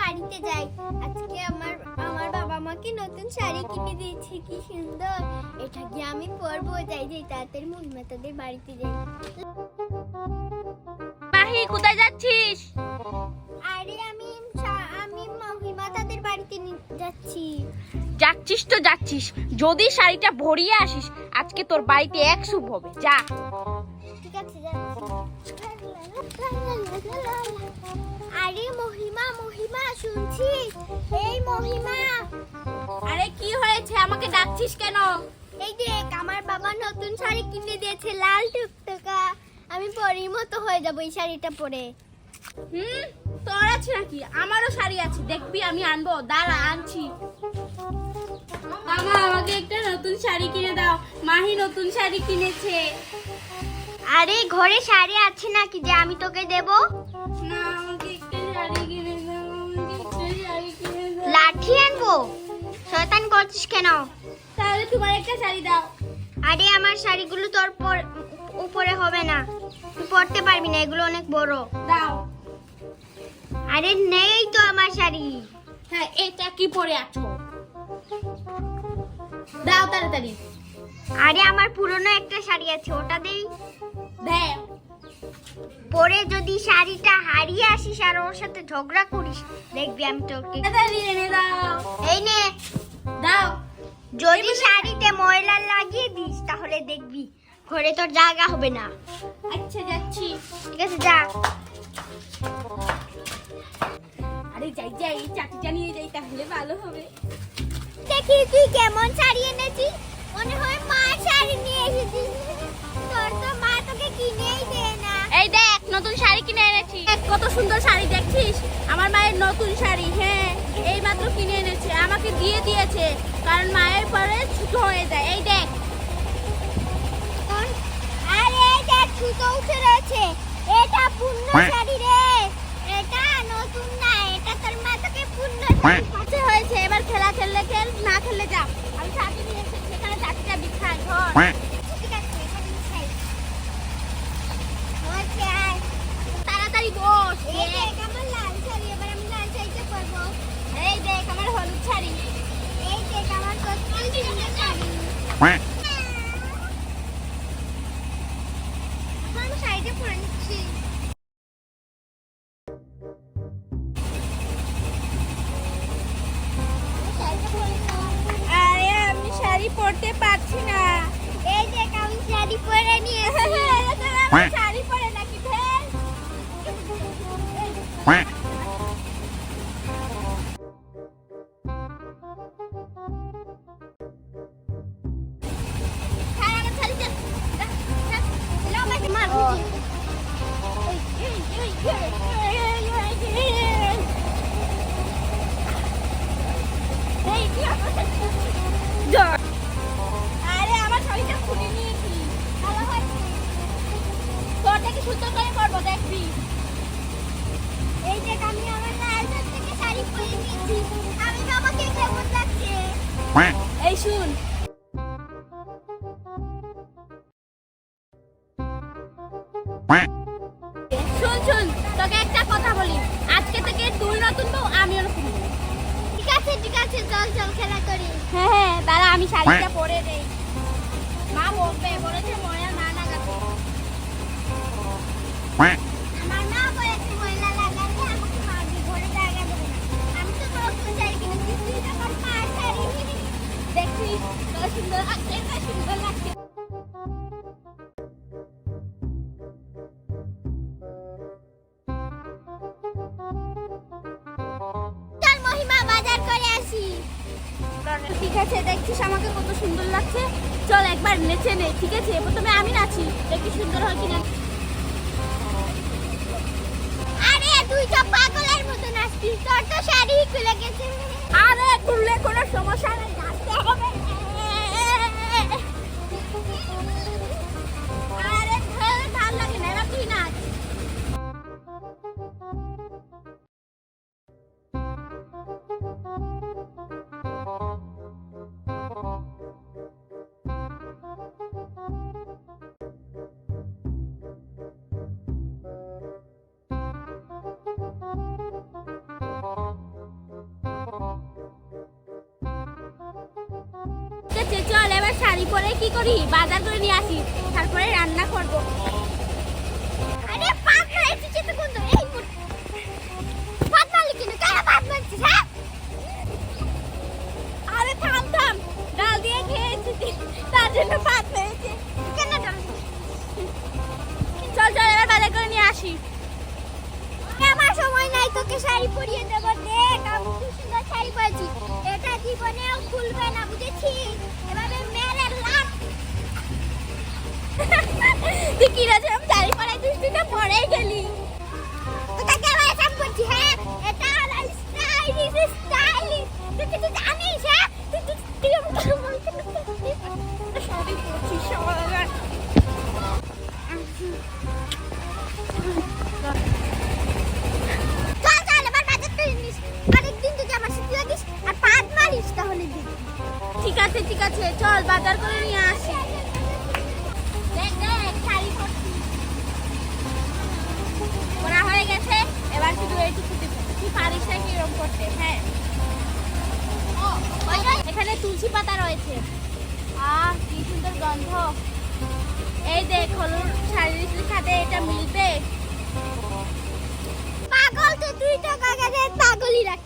বাড়িতে যাই। আজকে আমার আমার বাবা আমাকে নতুন শাড়ি কিনে দিয়েছে কি সুন্দর। এটা কি আমি পরবো? যাই যাই তাড়াতাড়ি মহিমা তাদের বাড়িতে যাই। মাহি কোথায় যাচ্ছিস? আরে আমি আমি মহিমা তাদের বাড়িতে যাচ্ছি। যাচ্ছিস তো যাচ্ছিস। যদি শাড়িটা ভরিয়ে আসিস আজকে তোর বাড়িতে এক শুভ হবে। যা। আরে মহিমা মহিমা শুনছিস এই মহিমা। আরে কি হয়েছে? আমাকে ডাকছিস কেন? এই দেখ আমার বাবা নতুন শাড়ি কিনে দিয়েছে লাল টুকটুকা। আমি পরির মতো হয়ে যাব এই শাড়িটা পরে। হুম? তোর আছে নাকি? আমারও শাড়ি আছে। দেখবি আমি আনব। দাঁড়া আনছি। মামা আমাকে একটা নতুন শাড়ি কিনে দাও। মাহি নতুন শাড়ি কিনেছে। আরে ঘরে শাড়ি আছে নাকি যে আমি তোকে দেব? না আমাকে একটা শাড়ি কিনে দাও আমাকে একটা শাড়ি কিনে দাও। লাঠি আনব? শয়তান করছিস কেন? তাহলে তোমার একটা শাড়ি দাও। আরে আমার শাড়িগুলো তোর পর- উপরে হবে না। তুই পরতে পারবি না এগুলো অনেক বড়। দাও। আরে নেই তো আমার শাড়ি। হ্যাঁ এটা কি পরে আছো? দাও তাড়াতাড়ি। আরে আমার পুরনো একটা শাড়ি আছে ওটা দেই। পরে যদি শাড়িটা হারিয়ে আসিস আর ওর সাথে ঝগড়া করিস দেখবি আমি তোকে এই নে। দাও। যদি শাড়িতে ময়লা লাগিয়ে দিস তাহলে দেখবি ঘরে তোর জায়গা হবে না। আচ্ছা যাচ্ছি। ঠিক আছে যা। আরে যাই যাই চাটিটা নিয়ে যাই তাহলে ভালো হবে। দেখি তুই কেমন শাড়ি এনেছিস? মনে হয় মা শাড়ি নিয়ে এসেছিস। তোর তো এই দেখ নতুন শাড়ি কিনে এনেছি। কত সুন্দর শাড়ি দেখছিস? আমার মায়ের নতুন শাড়ি হ্যাঁ এই মাত্র কিনে এনেছে আমাকে দিয়ে দিয়েছে কারণ মায়ের পরে ছোট হয়ে যায়। এই দেখ। আরে এই দেখ সুতো উঠে রয়েছে। এটা পূর্ণ শাড়ি রে। এটা নতুন না এটা তোর মা তোকে পূর্ণ শাড়ি হয়েছে। এবার খেলা খেললে খেল না খেললে যা। আমি চাটি নিয়ে এসেছি সেখানে চাটিটা বিখ্যাত ধর। এই দেখ আমার লাল শাড়ি এবার আমি লাল শাড়িটা পরবো এই দেখ আমার হলুদ শাড়ি এই দেখ আমার কত সুন্দর শাড়ি আমি শাড়িটা পরে নিচ্ছি। আরে আমি শাড়ি পরতে পারছি না এই দেখ আমি শাড়ি পরে নিয়েছি শাড়ি পরে নাকি আরে আমার শাড়িটা খুলে নিয়েছি। ভালো হয়েছে। তোরটা কি সুন্দর করে করব দেখবি? এই দেখ আমি আমার লাল থেকে শাড়ি পরে নিয়েছি। আমি বাবাকে কেমন লাগছে? এই শুন। শুন শুন তোকে একটা কথা বলি। আজকে থেকে তুই নতুন বউ আমিও নতুন বউ। ঠিক আছে ঠিক আছে চল চল খেলা করি। হ্যাঁ হ্যাঁ দাঁড়া আমি শাড়িটা পরে দেই মা বলবে বলেছে ময়া না লাগাতে আমার মা বলেছে ময়লা লাগালে আমাকে মারবি ঘরে জায়গা দেবে না আমি তো নতুন শাড়ি কিনেছি তুই তো আমার মার শাড়ি দেখছিস কত সুন্দর লাগছে কত সুন্দর লাগছে ঠিক আছে, দেখছিস আমাকে কত সুন্দর লাগছে? চল একবার নেচে নে, ঠিক আছে? প্রথমে আমি নাচি, দেখি সুন্দর হয় কিনা। আরে, তুই তো পাগলের মতো নাচছিস তোর তো শাড়ি খুলে গেছে। আরে, খুললে কোনো সমস্যা নেই। শাড়ি পরে কি করি? বাজার করে নিয়ে আসি। তারপরে রান্না করব। আরে হ্যাঁ? তার জন্য চল চল, এবার বাজার করে নিয়ে আমার সময় নাই, তোকে শাড়ি পরিয়ে দেবো। দেখ শাড়ি এটা জীবনেও খুলবে না, বুঝেছিস? তুই কি রাজে আমি শাড়ি পরাইছিস তুই তো পরেই গেলি। সাথে এটা মিলবে? পাগল তো দুই টাকা পাগলই রাখ।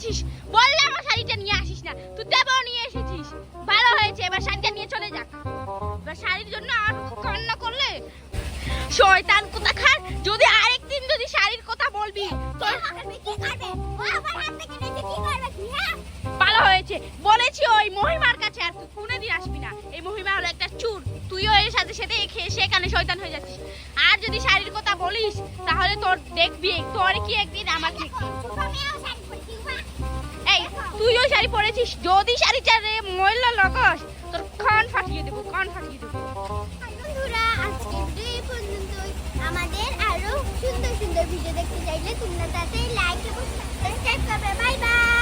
লেগেছিস বললে আমার শাড়িটা নিয়ে আসিস না। তুই দেবও নিয়ে এসেছিস। ভালো হয়েছে এবার শাড়িটা নিয়ে চলে যাক। এবার শাড়ির জন্য আর কান্না করলে? শয়তান কোথাকার? যদি আরেকদিন যদি শাড়ির কথা বলবি তোর কি করবে? ও আমার হাত থেকে নিয়েছে কি করবে কি? হ্যাঁ? ভালো হয়েছে। বলেছি ওই মহিমার কাছে আর তুই কোনোদিন আসবি না। এই মহিমা হলো একটা চুর। তুইও এর সাথে সাথে খেয়ে সেখানে শয়তান হয়ে যাচ্ছিস। আর যদি শাড়ির কথা বলিস তাহলে তোর দেখবি তোর কি একদিন আমার কি শাড়ি পরেছিস, যদি শাড়িটা রে ময়লা লকস তোর কান ফাটিয়ে দেবো, কান ফাটিয়ে দেবো। বন্ধুরা, আজকে ভিডিও এই আমাদের আরও সুন্দর সুন্দর ভিডিও দেখতে চাইলে তোমরা তাতে লাইক এবং সাবস্ক্রাইব করবে। Bye bye